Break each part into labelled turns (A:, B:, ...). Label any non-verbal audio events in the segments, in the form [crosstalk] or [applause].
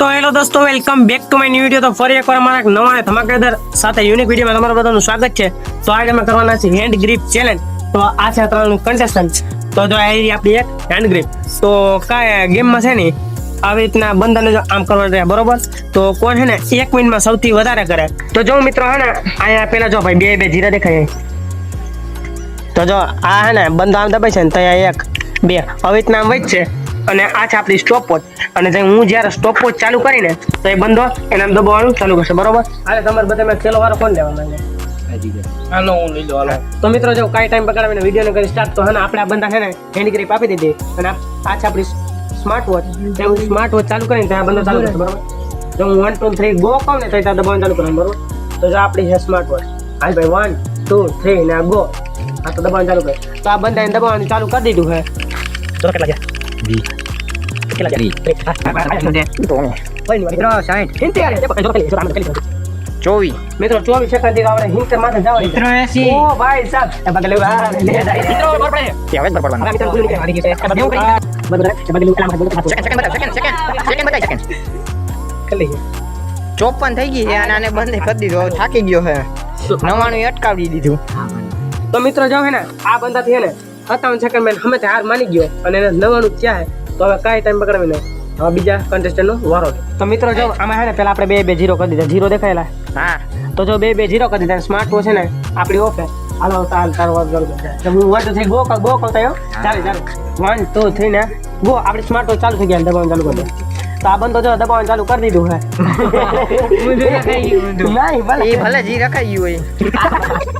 A: તો હેલો દોસ્તો welcome back to my new video તો ફરી એકવાર અમારા નવા ધમાકેદાર સાથે યુનિક વિડીયોમાં તમારું બધાનું સ્વાગત છે. તો આજે અમે કરવાના છે હેન્ડ ગ્રીપ ચેલેન્જ તો આ છે ત્રણ કન્ટેસ્ટન્ટ તો જો આ આપણી એક હેન્ડ ગ્રીપ તો કાંઈ ગેમમાં છે ને, આવી રીતના બંધાને જો આમ કરવાનું રહે બરોબર? તો કોણ છે ને, એક મિનિટમાં સૌથી વધારે કરે. તો જો મિત્રો હે ને, અહીંયા પેલા જો ભાઈ, બે બે જીરા દેખાય. તો જો આ હે ને, બંધ આમ દબાય છે ને ત્યાં એક, બે. આવી રીતના આમ વધશે. અને આ છે આપણી સ્ટોપ વોચ અને જે હું જ્યારે સ્ટોપ વોચ ચાલુ કરીને તો એ બંધો એને આમ દબાવવાનું ચાલુ કરશે બરોબર? હાલે તમારે બધા મેં છેલ્લો વારો કોણ લેવા માંગે
B: હાલો હું લઈ લો હાલો.
A: તો મિત્રો જો કાંઈ ટાઈમ બગાડીને વિડીયોને કરી સ્ટાર્ટ તો હે આપણે આ બંધા છે ને હેન્ડ ગ્રીપ આપી દીધી. અને આ છે આપણી સ્માર્ટ વોચ હું સ્માર્ટ વોચ ચાલુ કરીને ત્યાં બંધો ચાલુ કરશે બરોબર? જો હું વન ટુ થ્રી ગો કહું ને તો ત્યાં દબાવવાનું ચાલુ કરવાનું બરોબર? તો જો આપણી છે સ્માર્ટ વોચ હાલ ભાઈ વન ટુ થ્રી ને આ ગો આ તો દબાવવાનું ચાલુ કરે. તો આ બંધાઈને દબાવવાનું ચાલુ કરી દીધું છે. તો કેટલા ગયા? કેટલા ગયા મિત્રો સાઈઠ હિંતે આલે જો જો જો આમ કરી
B: ચોવીસ
A: મિત્રો 24 સેકન્ડથી આપણે હિંતે માથે જવા મિત્રો 80 ઓ ભાઈ સાહેબ બગલે વા લે જાય મિત્રો બરાબર પડે
B: હવે જ પડવાનું
A: મિત્રો ભૂલ કે મારી ગઈ છે બધું કરી બધું એ બગલે કામ
B: second second second second second બતાય સેકન્ડ
A: કરી
B: ચોપન થઈ ગઈ છે અને આને બંધ કરી દીધું થાકી ગયો છે નવાણું અટકાવી દીધું
A: તો મિત્રો જો હે ને આ બંદાથી હે ને 57 સેકન્ડ મેં હમે હાર માની ગયો અને એને નવાનું થયા તો હવે કઈ ટાઈમ બગાડવી નહીં. હવે બીજા contestant નો વારો તો મિત્રો જો આમાં હે ને પેલા આપણે બે બે જીરો કરી દીધા. જીરો દેખાયેલા
B: હા.
A: તો જો બે બે જીરો કરી દીધા સ્માર્ટ વોચ છે ને આપણી ઓફે હાલો તાલ તાર વાત કરું તો હું one two three go go આવ્યો ચાલો ચાલે. વન ટુ થ્રી ને. ગો આપણી સ્માર્ટ વોચ ચાલુ થઈ ગયા દબાવવાનું ચાલુ કરી સાબન તો આ બંધ તો જો દબાવવાનું ચાલુ કરી દીધું હે. [laughs] [laughs] નહીં ભલે.
B: જી રખાઈ ગયું હોય. [laughs]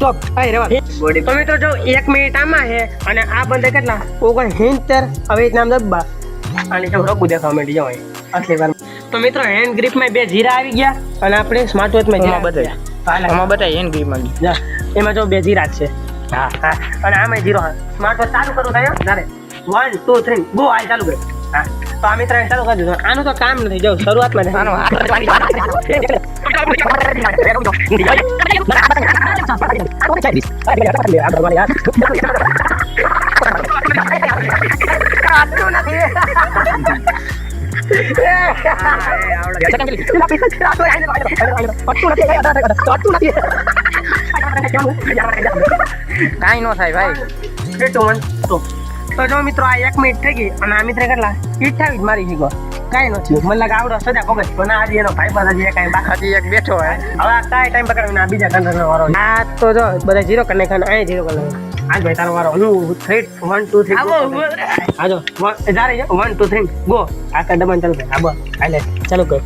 A: સ્ટોપ આઈ રેવા તો મિત્રો જો એક મિનિટ આમાં છે અને આ બંધ કેટલા? ઓગણ હિંતેર હવે નામ દબ્બા અને જો રગુ દેખાવા માંડી જાવ આટલી વાર. તો મિત્રો હેન્ડ ગ્રીપમાં બે જીરા આવી ગયા અને આપણે સ્માર્ટ વોચમાં જીરા
B: આમાં આમાં બતાય હેન્ડ માંગી
A: એમાં જો બે જીરા છે.
B: હા.
A: હા. અને આમાં જીરો સ્માર્ટ વોચ ચાલુ કરું થાય તારે વન ટુ થ્રી ગો આ ચાલુ કર. હા. તો આ મિત્ર ચાલુ કરી દીધું. આનું તો કામ નથી જો શરૂઆતમાં [laughs] જ.
B: આનો હાથ કાંઈ નો થાય ભાઈ
A: Three, two, one, go. તો જો મિત્રો આ એક મિનિટ થઈ ગઈ અને આ મિત્ર કેટલા અઠાવીસ મારી શીખો કાંઈ નથી મને લાગે આવડો સજા કોબે પણ આજે એનો ભાઈ બધા જે કાંઈ બાકી
B: એક બેઠો હે
A: હવે આ કાંઈ ટાઈમ પકડીને આ બીજા કંટ્રોલ વાળો આ તો જો બધા જીરો કરી નાખ્યા અને અહીંયા જીરો કરી આજ ભાઈ તારો વારો. હું થ્રી વન ટુ થ્રી આવો આજો જારે વન ટુ થ્રી ગો આ કઈ દબાણ ચાલુ કર. હા હાલે. ચાલુ કર.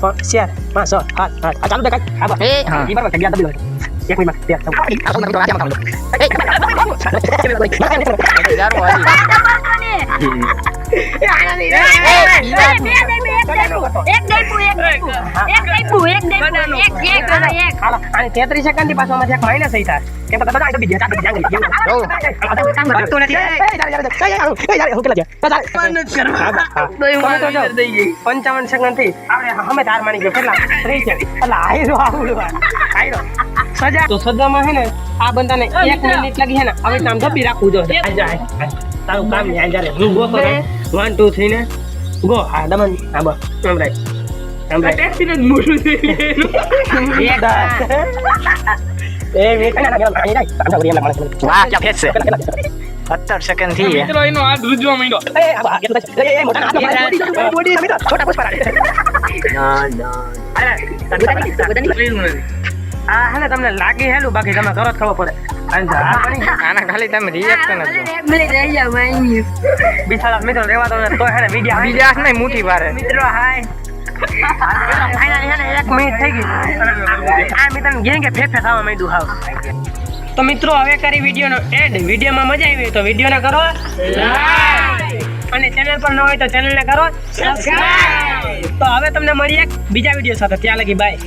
A: પાંચ ચાર પાંચ છ હાથ હાથ ચાલુ દેખાય આબો
B: એ હા.
A: ઈ બરાબર ગયા દબી લો એક મિનિટ અને તેત્રીસ સેકન્ડથી પાછો એક માઇનસ થઈ થાય કેમ કે બધા ડૂબી ગયા ચાલ ડૂબી ગયા વાગતું નથી. એ, એ, ચાલે, ચાલે, ચાલે, ચાલે, એ, ચાલે, હું પેલા ગયા. ચાલ, ચાલે. હા, હા. તમે તો જો, પંચાવન સેકન્ડથી આપણે હમે તાર માની ગયો કેટલા ત્રીસ એટલે આયરો આવડું આયરો સજા તો સજામાં છે ને આ બંદાને એક મિનિટ લાગી છે ને હવે નામ જા, આય, આય. તારું કામ નહીં આય હું ગો કરે. વન ટુ થ્રી ને. ગો હા દમન હા બસ. [laughs] આમ રાઈટ આમ રાખ એક દસ. એ મિનિટ ના લાગે, આય રાખ. આમ રાખ, એમ લાગે.
B: વાહ ક્યાં ફેસ છે સત્તર સેકન્ડથી
C: મિત્રો એનો હાથ રૂજવા માંડ્યો.
A: એ, આ એ, એ, મોટા હાથમાં બોડી, છોટા પુષ્પા ના ના. અરે તને પુષ્પા આ હે તમને લાગી હેલું બાકી તમે કરો જ ખબર પડે.
B: આના ખાલી તમે રિએક્શન જ.
A: બિસાડા મિત્રો રેવા દો તો હે ને વિડિયો
B: બીજા હાથ નહીં મુઠ્ઠી વારે.
A: મિત્રો હાય. ફાઇનલી હે ને એક મિનિટ થઈ ગઈ. આ મિત્ર ગેંગ ફેફે થવા માંડ્યું હાવ. તો મિત્રો હવે કરી વિડીયોનો એડ વિડીયોમાં મજા આવી તો તો વિડીયોને કરો. અને ચેનલ પર ન હોય તો ચેનલને કરો. સબસ્ક્રાઇબ તો હવે તમને મળીએ બીજા વીડિયો સાથે. ત્યાં લગી બાય